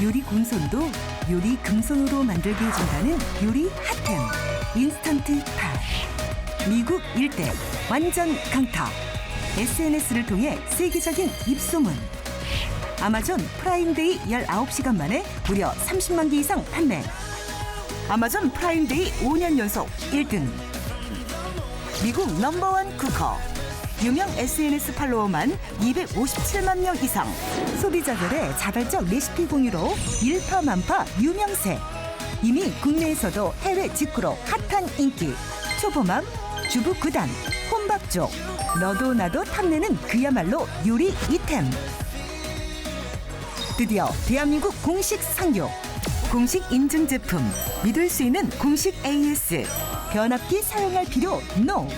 요리 공손도 요리 금손으로 만들게 해준다는 요리 핫템 인스턴트 팥 미국 일대 완전 강타. SNS를 통해 세계적인 입소문. 아마존 프라임데이 19시간 만에 무려 30만 개 이상 판매. 아마존 프라임데이 5년 연속 1등. 미국 넘버원 쿠커 유명 SNS 팔로워만 257만 명 이상. 소비자들의 자발적 레시피 공유로 일파만파 유명세. 이미 국내에서도 해외 직구로 핫한 인기. 초보맘 주부 구단 혼밥족 너도 나도 탐내는 그야말로 요리 이템. 드디어 대한민국 공식 상료 공식 인증 제품. 믿을 수 있는 공식 AS 변압기 사용할 필요 NO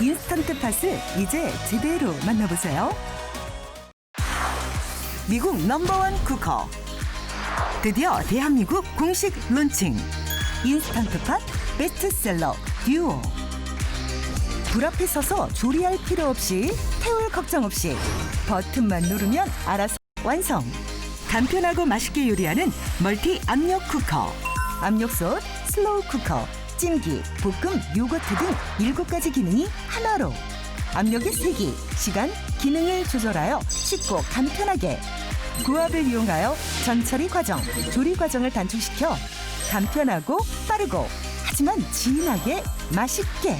인스턴트 팥을 이제 제대로 만나보세요. 미국 넘버원 쿠커 드디어 대한민국 공식 론칭. 인스턴트 팥 베스트셀러 듀오. 불 앞에 서서 조리할 필요 없이 태울 걱정 없이 버튼만 누르면 알아서 완성. 간편하고 맛있게 요리하는 멀티 압력 쿠커 압력솥, 슬로우 쿠커, 찜기, 볶음, 요거트 등 일곱 가지 기능이 하나로. 압력의 세기, 시간, 기능을 조절하여 쉽고 간편하게. 고압을 이용하여 전처리 과정, 조리 과정을 단축시켜 간편하고 빠르고 하지만 진하게 맛있게.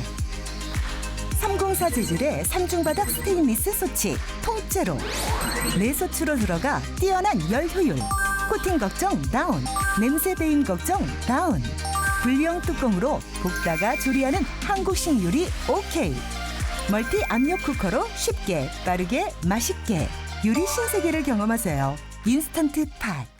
304 재질의 삼중바닥 스테인리스 소치 통째로. 내소추로 들어가 뛰어난 열 효율 코팅 걱정 다운 냄새 배임 걱정 다운 불량 뚜껑으로 볶다가 조리하는 한국식 요리 오케이. 멀티 압력 쿠커로 쉽게 빠르게 맛있게 요리 신세계를 경험하세요. 인스턴트 팥